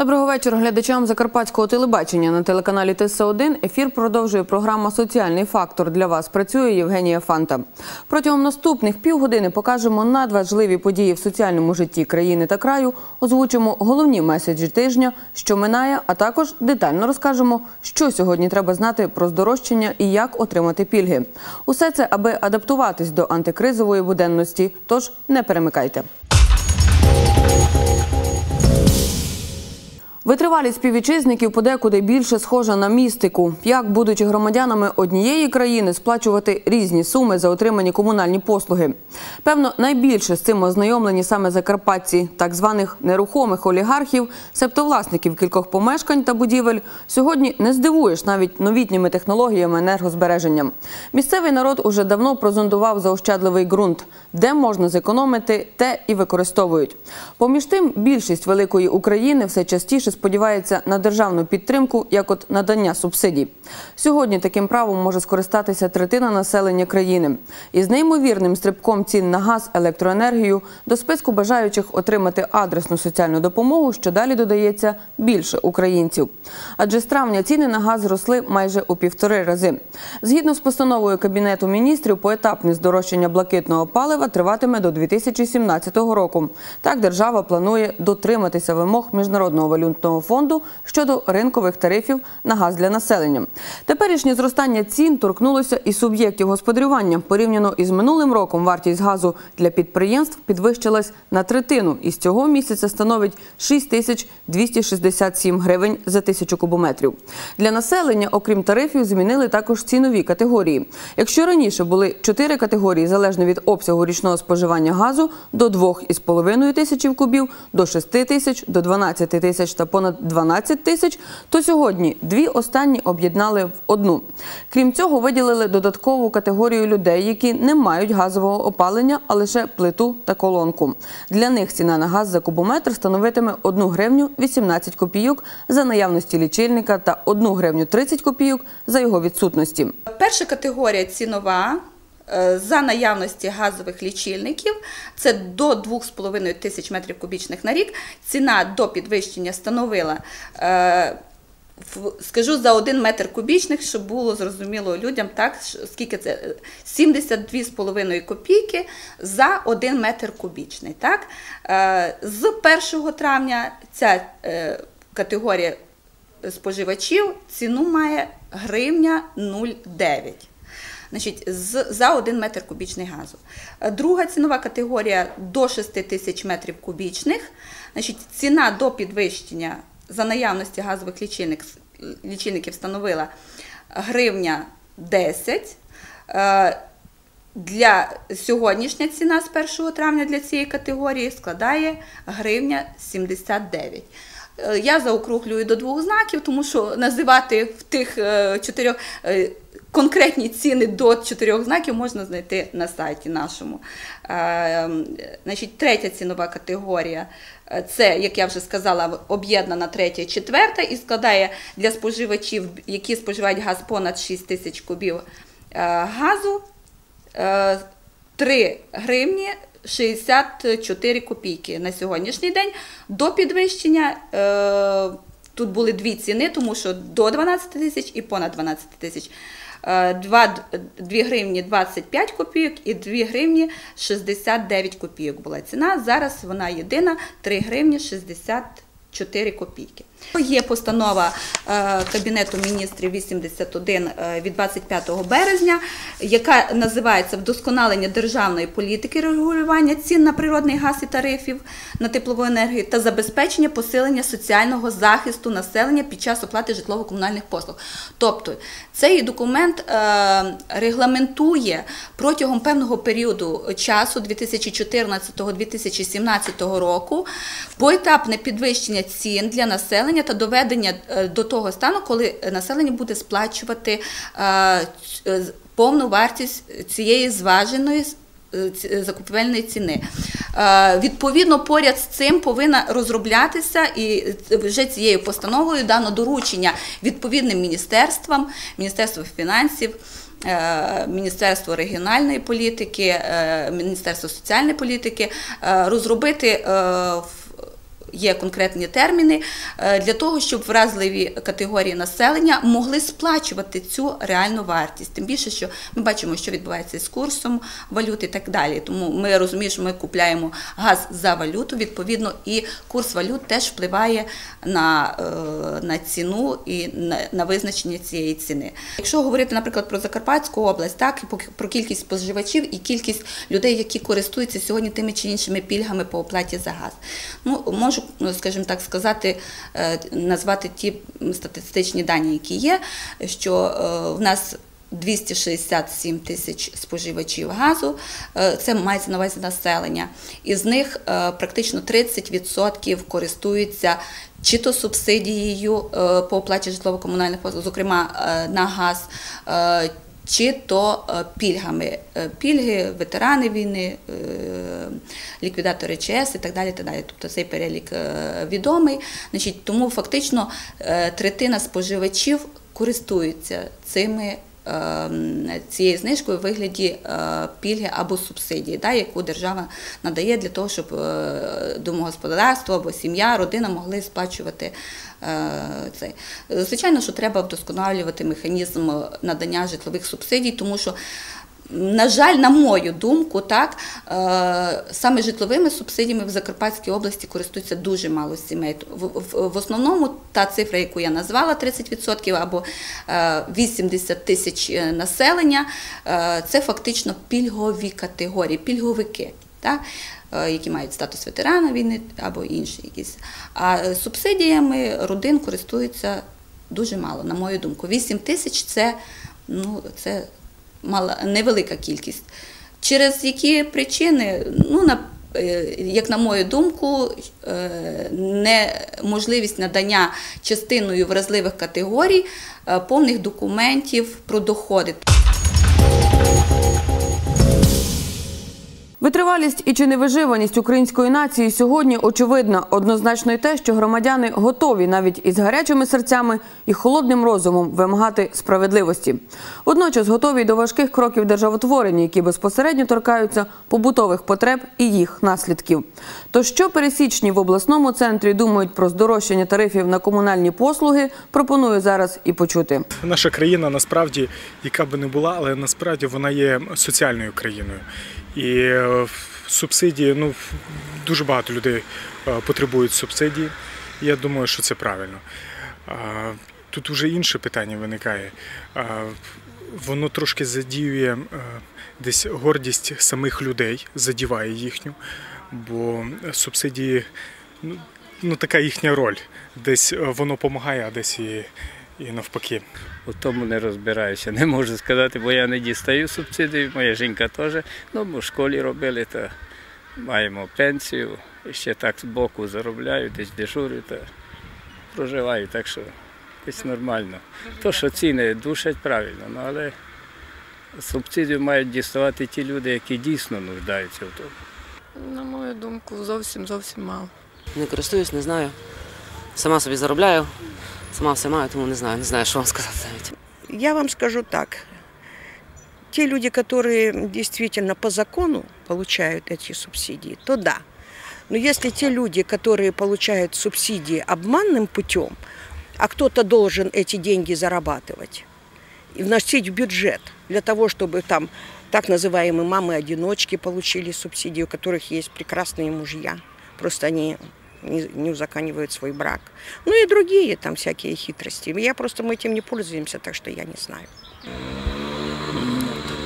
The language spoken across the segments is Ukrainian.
Доброго вечора глядачам закарпатського телебачення на телеканалі ТС1. Ефір продовжує програма Соціальний фактор. Для вас працює Євгенія Фанта. Протягом наступних півгодини покажемо надважливі події в соціальному житті країни та краю. Озвучимо головні меседжі тижня, що минає, а також детально розкажемо, що сьогодні треба знати про здорожчання і як отримати пільги. Усе це аби адаптуватись до антикризової буденності. Тож не перемикайте. Витривалість співвітчизників подекуди більше схожа на містику. Як, будучи громадянами однієї країни, сплачувати різні суми за отримані комунальні послуги. Певно, найбільше з цим ознайомлені саме закарпатці, так званих нерухомих олігархів, себто власників кількох помешкань та будівель. Сьогодні не здивуєш навіть новітніми технологіями енергозбереження. Місцевий народ уже давно прозондував заощадливий ґрунт, де можна зекономити, те і використовують. Поміж тим, більшість великої України все частіше сподівається на державну підтримку, як от надання субсидій. Сьогодні таким правом може скористатися третина населення країни. Із неймовірним стрибком цін на газ, електроенергію до списку бажаючих отримати адресну соціальну допомогу, що далі додається більше українців. Адже з травня ціни на газ зросли майже у півтори рази. Згідно з постановою Кабінету міністрів, поетапне здорожчання блакитного палива триватиме до 2017 року. Так держава планує дотриматися вимог міжнародного валютного фонду щодо ринкових тарифів на газ для населення. Теперішнє зростання цін торкнулося і суб'єктів господарювання. Порівняно із минулим роком вартість газу для підприємств підвищилась на третину і з цього місяця становить 6 тисяч 267 гривень за тисячу кубометрів. Для населення, окрім тарифів, змінили також цінові категорії. Якщо раніше були чотири категорії залежно від обсягу річного споживання газу до 2,5 тисячі кубів, до 6 тисяч, до 12 тисяч та понад 12 тисяч, то сьогодні дві останні об'єднали в одну. Крім цього, виділили додаткову категорію людей, які не мають газового опалення, а лише плиту та колонку. Для них ціна на газ за кубометр становитиме 1 гривню 18 копійок за наявності лічильника та 1 гривню 30 копійок за його відсутності. Перша категорія цінова. Е, За наявності газових лічильників це до 2,5 тисяч метрів кубічних на рік. Ціна до підвищення становила, е, скажу за 1 метр кубічних, щоб було зрозуміло людям, так, скільки це е, 72,5 копійки за 1 метр кубічний. Так. Е, З 1 травня ця категорія споживачів ціну має гривня 0,9. Значить, з, за 1 метр кубічний газу. Е, Друга цінова категорія до 6 тисяч метрів кубічних. Значить, ціна до підвищення за наявності газових лічильник, лічильників становила гривня 10. Е, Для сьогоднішня ціна з 1 травня для цієї категорії складає гривня 79. Е, Я заокруглюю до двох знаків, тому що називати в тих чотирьох конкретні ціни до чотирьох знаків можна знайти на сайті нашому. Е, Значить, третя цінова категорія е, це, як я вже сказала, об'єднана третя і четверта і складає для споживачів, які споживають газ понад 6 тисяч кубів е, газу. е, 3 гривні 64 копійки на сьогоднішній день. До підвищення е, тут були дві ціни, тому що до 12 тисяч і понад 12 тисяч. Е, 2, 2 гривні 25 копійок і 2 гривні 69 копійок була ціна. Зараз вона єдина 3 гривні 64 копійки. Є постанова е, Кабінету міністрів 81 е, від 25 березня, яка називається Вдосконалення державної політики регулювання цін на природний газ і тарифів на теплову енергію та забезпечення посилення соціального захисту населення під час оплати житлово-комунальних послуг. Тобто цей документ е, регламентує протягом певного періоду часу 2014-2017 року поетапне підвищення цін для населення та доведення е, до того стану, коли населення буде сплачувати е, е, повну вартість цієї зваженої закупівельної ціни. Відповідно, поряд з цим повинна розроблятися і вже цією постановою дано доручення відповідним міністерствам, Міністерство фінансів. Міністерство регіональної політики, Міністерство соціальної політики розробити є конкретні терміни е, для того, щоб вразливі категорії населення могли сплачувати цю реальну вартість. Тим більше, що ми бачимо, що відбувається з курсом валют і так далі. Тому ми розуміємо, що ми купляємо газ за валюту. Відповідно, і курс валют теж впливає на, е, на ціну і на, на визначення цієї ціни. Якщо говорити, наприклад, про Закарпатську область, так і про кількість споживачів і кількість людей, які користуються сьогодні тими чи іншими пільгами по оплаті за газ. Ну можу, ну, скажімо так, сказати, е, назвати ті статистичні дані, які є, що е, в нас 267 тисяч споживачів газу, е, це мається на увазі населення. Із них практично 30% користуються чи то субсидією по оплаті житлово-комунальних послуг, зокрема на газ, чи то е, пільгами. Е, Пільги, ветерани війни, е, ліквідатори ЧС і так далі. Так далі. Тобто цей перелік відомий. Значить, тому фактично третина споживачів користуються цими. Ем, Цією знижкою у вигляді е, пільги або субсидії, яку держава надає для того, щоб е, домогосподарство або сім'я, родина могли сплачувати це. Звичайно, що треба вдосконалювати механізм надання житлових субсидій, тому що на жаль, на мою думку, так е, саме житловими субсидіями в Закарпатській області користуються дуже мало сімей. В, основному та цифра, яку я назвала, 30% або е, 80 тисяч е, населення, е, це фактично пільгові категорії, пільговики. Так? е, Які мають статус ветерана війни або інші якісь. А е, субсидіями родин користуються дуже мало, на мою думку. 8 тисяч це, ну, це мала невелика кількість. Через які причини, ну на е, як на мою думку, е, неможливість надання частиною вразливих категорій е, повних документів про доходи. Витривалість і чи невиживаність української нації сьогодні очевидна. Однозначно й те, що громадяни готові навіть із гарячими серцями і холодним розумом вимагати справедливості. Водночас готові до важких кроків державотворення, які безпосередньо торкаються побутових потреб і їх наслідків. То що пересічні в обласному центрі думають про здорожчання тарифів на комунальні послуги, пропоную зараз і почути. Наша країна насправді, яка би не була, але насправді вона є соціальною країною. І е, субсидії, ну дуже багато людей е, потребують субсидії. Я думаю, що це правильно. Тут вже інше питання виникає. Воно трошки задіює е, десь гордість самих людей, задіває їхню, бо субсидії ну, ну така їхня роль. Десь воно допомагає, а десь і, і навпаки. У тому не розбираюся, не можу сказати, бо я не дістаю субсидії, моя жінка теж. Ну, ми в школі робили, то маємо пенсію, і ще так з боку заробляю, десь дежурю, та проживаю, так що десь нормально. То, що ціни душать правильно, ну, але субсидію мають діставати ті люди, які дійсно нуждаються в тому. На мою думку, зовсім зовсім мало. Не користуюсь, не знаю. Сама собі заробляю, сама все маю, тому не знаю, не знаю, що вам сказати навіть. Я вам скажу так. Те люди, которые действительно по закону получают эти субсидии, то да. Но если те люди, которые получают субсидии обманным путем, а кто-то должен эти деньги зарабатывать и вносить в бюджет для того, чтобы там так называемые мамы-одиночки получили субсидию, у которых есть прекрасные мужья, просто они не, не узаканивают свой брак. Ну и другие там всякие хитрости. Я просто мы этим не пользуемся, так что я не знаю.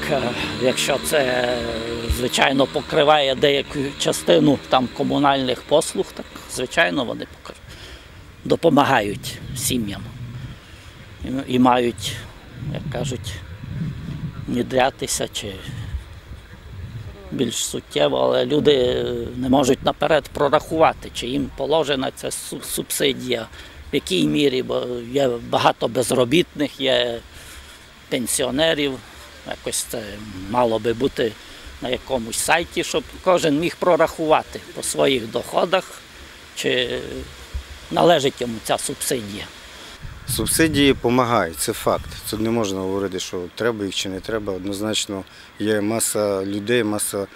Так, е, якщо це, звичайно, покриває деяку частину там комунальних послуг, так звичайно вони допомагають сім'ям і, мають, як кажуть, внідрятися чи більш суттєво, але люди не можуть наперед прорахувати, чи їм положена ця субсидія, в якій мірі, бо є багато безробітних, є пенсіонерів. Якось це мало би бути на якомусь сайті, щоб кожен міг прорахувати по своїх доходах, чи належить йому ця субсидія. Субсидії допомагають, це факт. Тут не можна говорити, що треба їх чи не треба. Однозначно є маса людей, маса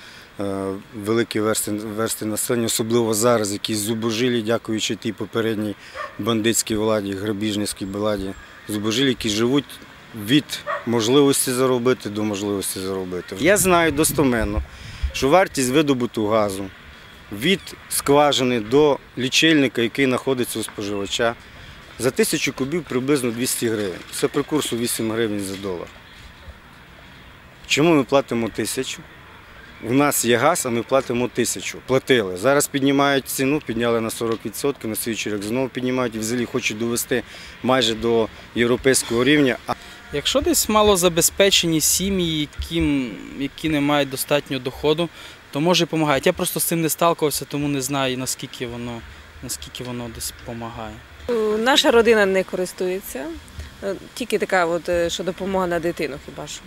е, великі версти, версти населення, особливо зараз, якісь зубожилі, дякуючи тій попередній бандитській владі, грабіжницькій владі, зубожилі, які живуть від можливості заробити до можливості заробити. Я знаю достоменно, що вартість видобуту газу від скважини до лічильника, який знаходиться у споживача, за тисячу кубів приблизно 200 гривень. Це при курсу 8 гривень за долар. Чому ми платимо тисячу? У нас є газ, а ми платимо тисячу. Платили. Зараз піднімають ціну, підняли на 40%, на слідчий рік знову піднімають і взагалі хочуть довести майже до європейського рівня. Якщо десь малозабезпечені сім'ї, які не мають достатньо доходу, то може допомагають. Я просто з цим не сталкувався, тому не знаю, наскільки воно, наскільки воно десь допомагає. Наша родина не користується. Е, Тільки така, от, е, що допомога на дитину хіба що.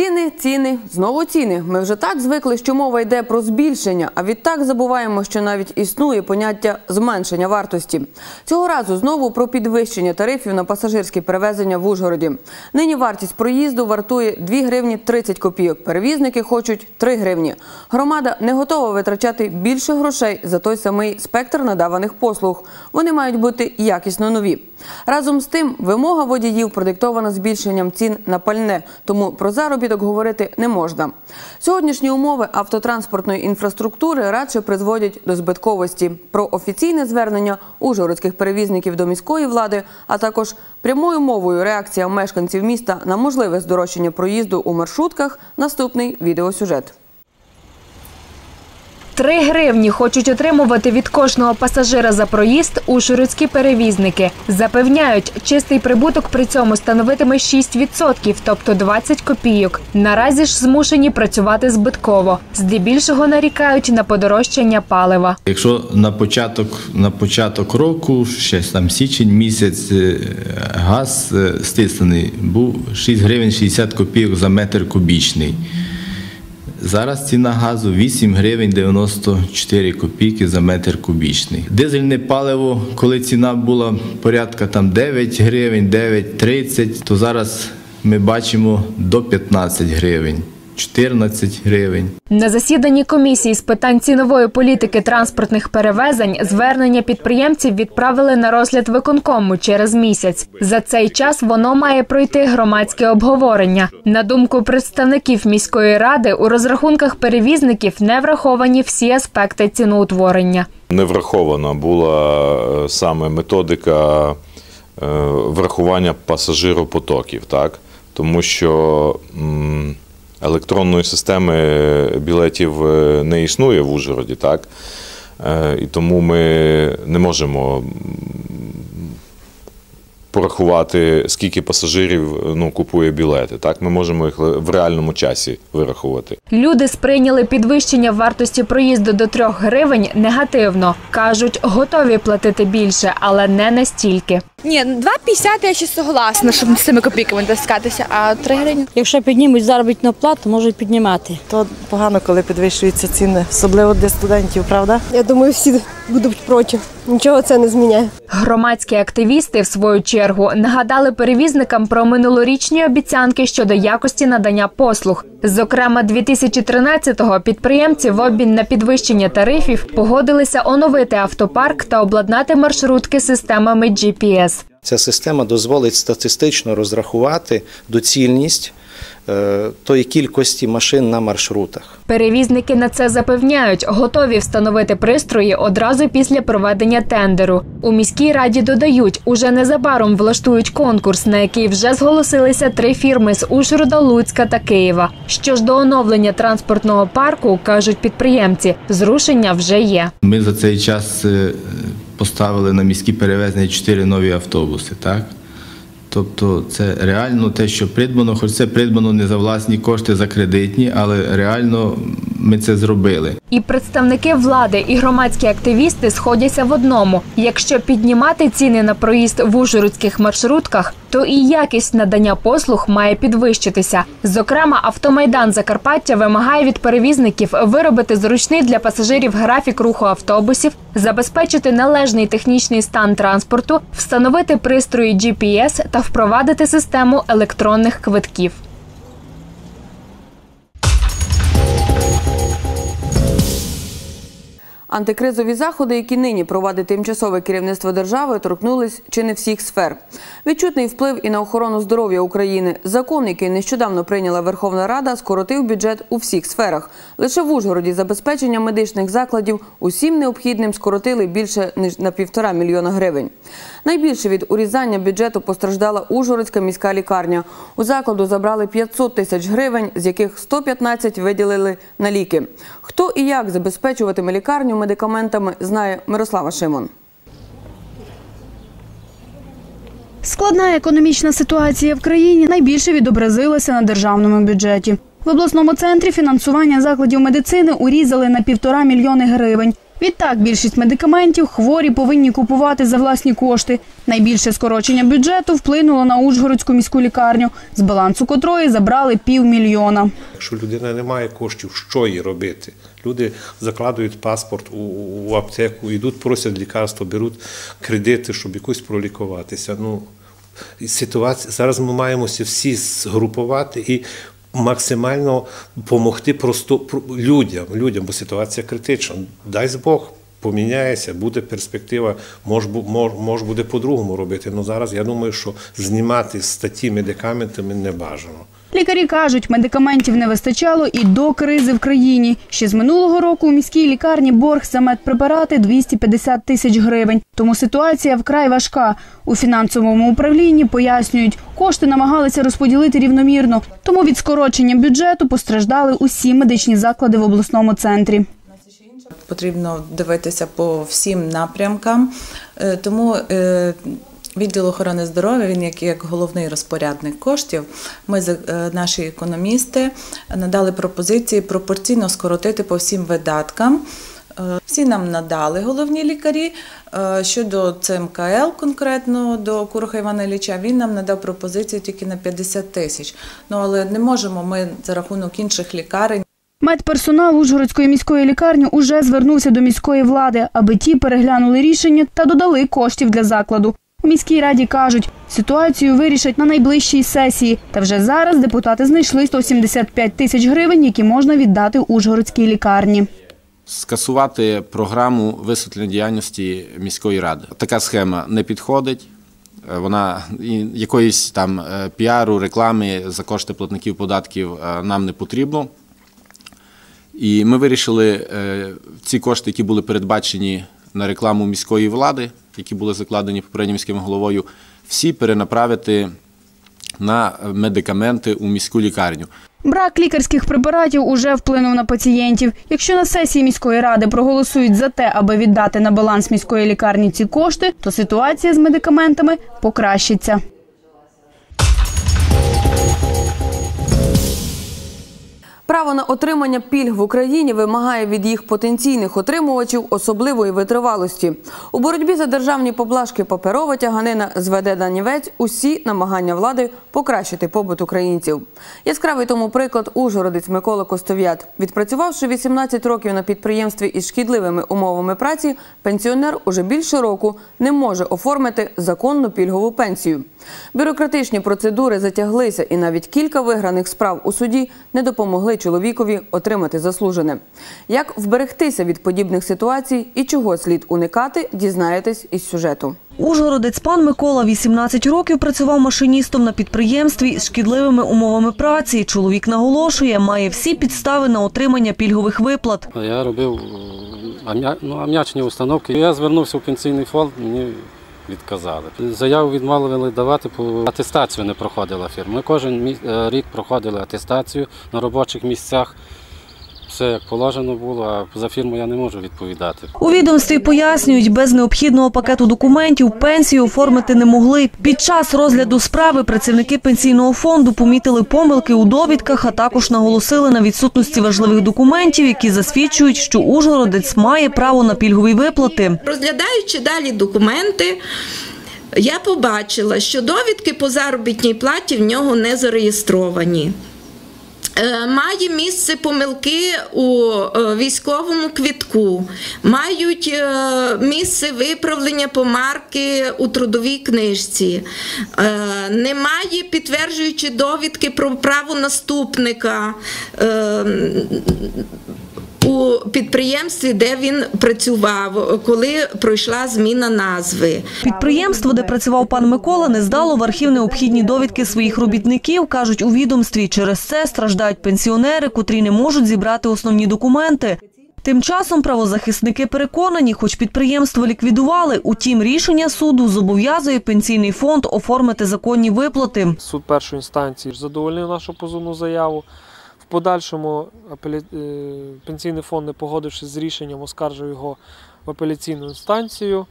Ціни, ціни, знову ціни. Ми вже так звикли, що мова йде про збільшення, а відтак забуваємо, що навіть існує поняття зменшення вартості. Цього разу знову про підвищення тарифів на пасажирські перевезення в Ужгороді. Нині вартість проїзду вартує 2 гривні 30 копійок. Перевізники хочуть 3 гривні. Громада не готова витрачати більше грошей за той самий спектр надаваних послуг. Вони мають бути якісно нові. Разом з тим, вимога водіїв продиктована збільшенням цін на пальне, тому про заробіток говорити не можна. Сьогоднішні умови автотранспортної інфраструктури радше призводять до збитковості. Про офіційне звернення ужгородських перевізників до міської влади, а також прямою мовою реакція мешканців міста на можливе здорожчання проїзду у маршрутках. Наступний відеосюжет. Три гривні хочуть отримувати від кожного пасажира за проїзд ужгородські перевізники. Запевняють, чистий прибуток при цьому становитиме 6%, тобто 20 копійок. Наразі ж змушені працювати збитково. Здебільшого нарікають на подорожчання палива. Якщо на початок, на початок року, ще там січень місяць, е, газ е, стислений був 6 гривень 60 копійок за метр кубічний. Зараз ціна газу 8 гривень 94 копійки за метр кубічний. Дизельне паливо, коли ціна була порядка там 9 гривень, 9,30, то зараз ми бачимо до 15 гривень, 14 гривень. На засіданні комісії з питань цінової політики транспортних перевезень звернення підприємців відправили на розгляд виконкому через місяць. За цей час воно має пройти громадське обговорення. На думку представників міської ради, у розрахунках перевізників не враховані всі аспекти ціноутворення. Не врахована була е, саме методика е, врахування пасажиропотоків, так? тому що електронної системи білетів е, не існує в Ужгороді, так? Е, І тому ми не можемо порахувати, скільки пасажирів ну, купує білети. Так? Ми можемо їх в реальному часі вирахувати. Люди сприйняли підвищення вартості проїзду до 3 гривень негативно. Кажуть, готові платити більше, але не настільки. Ні, 2,50 я ще согласна, щоб з цими копійками таскатися, а 3 гривні. Якщо піднімуть заробітну плату, можуть піднімати. То погано, коли підвищуються ціни, особливо для студентів, правда? Я думаю, всі будуть проти. Нічого це не зміняє. Громадські активісти, в свою чергу, нагадали перевізникам про минулорічні обіцянки щодо якості надання послуг. Зокрема, 2013-го підприємці в обмін на підвищення тарифів погодилися оновити автопарк та обладнати маршрутки системами GPS. Ця система дозволить статистично розрахувати доцільність тої кількості машин на маршрутах. Перевізники на це запевняють, готові встановити пристрої одразу після проведення тендеру. У міській раді додають, уже незабаром влаштують конкурс, на який вже зголосилися три фірми з Ужгорода, Луцька та Києва. Що ж до оновлення транспортного парку, кажуть підприємці, зрушення вже є. Ми за цей час е, поставили на міські перевезення 4 нові автобуси, так? Тобто це реально те, що придбано, хоч це придбано не за власні кошти, за кредитні, але реально ми це зробили. І представники влади, і громадські активісти сходяться в одному: якщо піднімати ціни на проїзд в ужгородських маршрутках, то і якість надання послуг має підвищитися. Зокрема, автомайдан Закарпаття вимагає від перевізників виробити зручний для пасажирів графік руху автобусів, забезпечити належний технічний стан транспорту, встановити пристрої GPS та впровадити систему електронних квитків. Антикризові заходи, які нині провадить тимчасове керівництво держави, торкнулись чи не всіх сфер. Відчутний вплив і на охорону здоров'я України. Закон, який нещодавно прийняла Верховна Рада, скоротив бюджет у всіх сферах. Лише в Ужгороді забезпечення медичних закладів усім необхідним скоротили більше ніж на півтора мільйона гривень. Найбільше від урізання бюджету постраждала Ужгородська міська лікарня. У закладу забрали 500 тисяч гривень, з яких 115 виділили на ліки. Хто і як забезпечуватиме лікарню медикаментами, знає Мирослава Шимон. Складна економічна ситуація в країні найбільше відобразилася на державному бюджеті. В обласному центрі фінансування закладів медицини урізали на півтора мільйони гривень. Відтак більшість медикаментів хворі повинні купувати за власні кошти. Найбільше скорочення бюджету вплинуло на Ужгородську міську лікарню, з балансу котрої забрали півмільйона. Якщо людина не має коштів, що їй робити? Люди закладують паспорт у, у аптеку, йдуть, просять лікарство, беруть кредити, щоб якось пролікуватися. Ну, ситуація зараз ми маємося всі згрупувати і максимально допомогти просто людям, людям, бо ситуація критична. Дай Бог. Поміняється, буде перспектива, може, бу- мож, буде по-другому робити. Ну зараз я думаю, що знімати статті медикаментами не бажано. Лікарі кажуть, медикаментів не вистачало і до кризи в країні. Ще з минулого року у міській лікарні борг за медпрепарати 250 тисяч гривень. Тому ситуація вкрай важка. У фінансовому управлінні пояснюють, кошти намагалися розподілити рівномірно. Тому від скорочення бюджету постраждали усі медичні заклади в обласному центрі. потрібно дивитися по всім напрямкам. Е, Тому е, відділ охорони здоров'я, він як, як головний розпорядник коштів. Ми е, наші економісти надали пропозиції пропорційно скоротити по всім видаткам. Е, Всі нам надали головні лікарі. Е, Щодо ЦМКЛ конкретно до Куроха Івана Ілліча, він нам надав пропозицію тільки на 50 тисяч. Ну але не можемо ми за рахунок інших лікарень. Медперсонал Ужгородської міської лікарні уже звернувся до міської влади, аби ті переглянули рішення та додали коштів для закладу. У міській раді кажуть, ситуацію вирішать на найближчій сесії. Та вже зараз депутати знайшли 175 тисяч гривень, які можна віддати Ужгородській лікарні. скасувати програму висвітлення діяльності міської ради. Така схема не підходить. Е, Вона якоїсь там е, піару, реклами за кошти платників податків е, нам не потрібно. І ми вирішили ці кошти, які були передбачені на рекламу міської влади, які були закладені попереднім міським головою, всі перенаправити на медикаменти у міську лікарню. Брак лікарських препаратів уже вплинув на пацієнтів. Якщо на сесії міської ради проголосують за те, аби віддати на баланс міської лікарні ці кошти, то ситуація з медикаментами покращиться. Право на отримання пільг в Україні вимагає від їх потенційних отримувачів особливої витривалості. У боротьбі за державні поблажки паперова тяганина зведе данівець усі намагання влади покращити побут українців. Яскравий тому приклад Ужгородець Микола Костов'ят. Відпрацювавши 18 років на підприємстві із шкідливими умовами праці, пенсіонер уже більше року не може оформити законну пільгову пенсію. Бюрократичні процедури затяглися, і навіть кілька виграних справ у суді не допомогли чоловікові отримати заслужене. Як вберегтися від подібних ситуацій і чого слід уникати, дізнаєтесь із сюжету. Ужгородець пан Микола 18 років працював машиністом на підприємстві з шкідливими умовами праці. Чоловік наголошує, має всі підстави на отримання пільгових виплат. Я робив е, ну, ам'ячні установки. Я звернувся в пенсійний фонд, мені відказали. Заяву відмовили давати, бо атестацію не проходила фірма. Ми кожен е, рік проходили атестацію на робочих місцях. Все як положено було, а за фірму я не можу відповідати. У відомстві пояснюють, без необхідного пакету документів пенсію оформити не могли. Під час розгляду справи працівники пенсійного фонду помітили помилки у довідках, а також наголосили на відсутності важливих документів, які засвідчують, що Ужгородець має право на пільгові виплати. Розглядаючи далі документи, я побачила, що довідки по заробітній платі в нього не зареєстровані. Е, Має місце помилки у е, військовому квітку, мають е, місце виправлення помарки у трудовій книжці, немає підтверджуючи довідки про право наступника. У підприємстві, де він працював, коли пройшла зміна назви. Підприємство, де працював пан Микола, не здало в архів необхідні довідки своїх робітників, кажуть у відомстві. Через це страждають пенсіонери, котрі не можуть зібрати основні документи. Тим часом правозахисники переконані, хоч підприємство ліквідували, утім рішення суду зобов'язує пенсійний фонд оформити законні виплати. Суд першої інстанції задовольнив нашу позовну заяву. Подальшому апеля- е, пенсійний фонд, не погодившись з рішенням, оскаржив його в апеляційну інстанцію,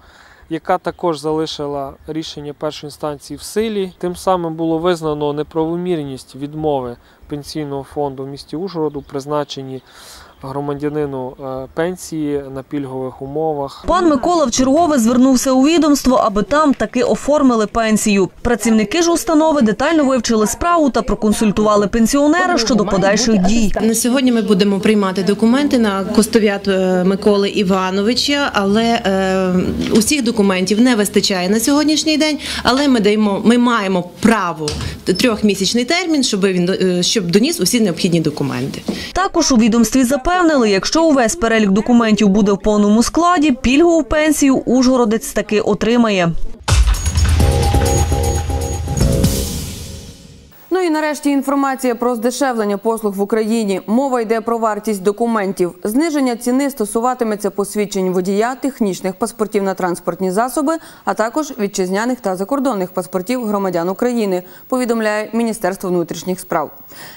яка також залишила рішення першої інстанції в силі. Тим самим було визнано неправомірність відмови пенсійного фонду в місті Ужгороду, призначенні громадянину е, пенсії на пільгових умовах. Пан Микола вчергове звернувся у відомство, аби там таки оформили пенсію. Працівники ж установи детально вивчили справу та проконсультували пенсіонера щодо подальших дій. На сьогодні ми будемо приймати документи на Костов'ят е, Миколи Івановича, але е, усіх документів не вистачає на сьогоднішній день. Але ми даємо, ми маємо право трьохмісячний термін, щоб він е, щоб доніс усі необхідні документи. Також у відомстві запевнили, якщо увесь перелік документів буде в повному складі, пільгову пенсію Ужгородець таки отримає. Ну і нарешті інформація про здешевлення послуг в Україні. Мова йде про вартість документів. Зниження ціни стосуватиметься посвідчень водія, технічних паспортів на транспортні засоби, а також вітчизняних та закордонних паспортів громадян України. Повідомляє Міністерство внутрішніх справ.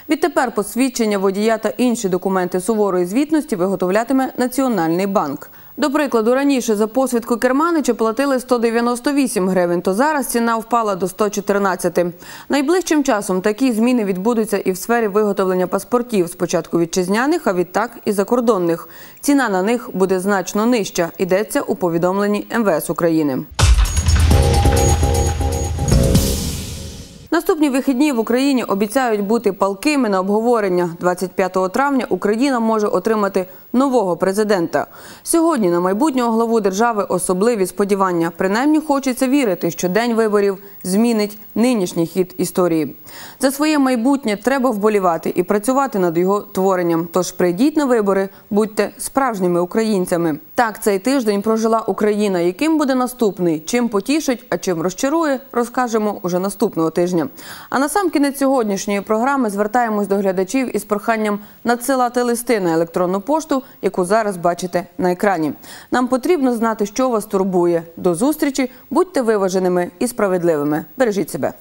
Відтепер посвідчення водія та інші документи суворої звітності виготовлятиме Національний банк. До прикладу, раніше за посвідку керманича платили 198 гривень, то зараз ціна впала до 114. Найближчим часом такі зміни відбудуться і в сфері виготовлення паспортів, спочатку вітчизняних, а відтак і закордонних. Ціна на них буде значно нижча, йдеться у повідомленні МВС України. Наступні вихідні в Україні обіцяють бути палкими на обговорення. 25 травня Україна може отримати нового президента. Сьогодні на майбутнього главу держави особливі сподівання. Принаймні хочеться вірити, що день виборів змінить нинішній хід історії. За своє майбутнє треба вболівати і працювати над його творенням. Тож прийдіть на вибори, будьте справжніми українцями. Так цей тиждень прожила Україна. Яким буде наступний? Чим потішить, а чим розчарує, розкажемо уже наступного тижня. А на сам кінець сьогоднішньої програми звертаємось до глядачів із проханням надсилати листи на електронну пошту, яку зараз бачите на екрані. Нам потрібно знати, що вас турбує. До зустрічі, будьте виваженими і справедливими. Бережіть себе.